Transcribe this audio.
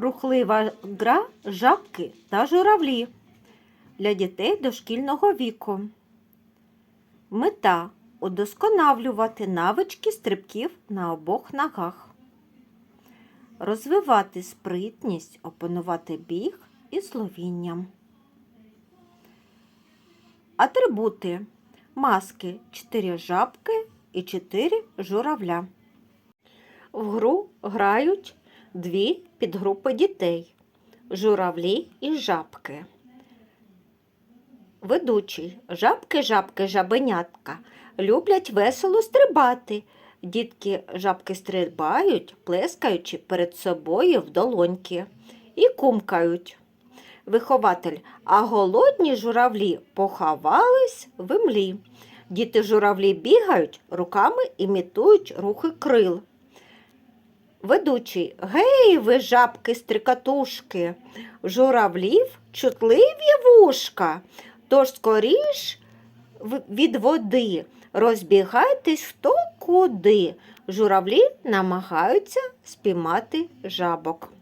Рухлива гра жабки та журавлі для дітей дошкільного віку. Мета удосконалювати навички стрибків на обох ногах, розвивати спритність, опанувати біг і словінням. Атрибути маски 4 жабки і 4 журавля. В гру грають дві підгрупи дітей журавлі і жабки. Ведучий жабки, жабки, жабенятка люблять весело стрибати. Дітки жабки стрибають, плескаючи перед собою в долоньки і кумкають. Вихователь, а голодні журавлі поховались в імлі. Діти журавлі бігають, руками імітують рухи крил. Ведучий, гей, ви жабки стрикатушки, журавлів чутливі вушка, тож скоріш від води розбігайтесь хто куди. Журавлі намагаються спіймати жабок.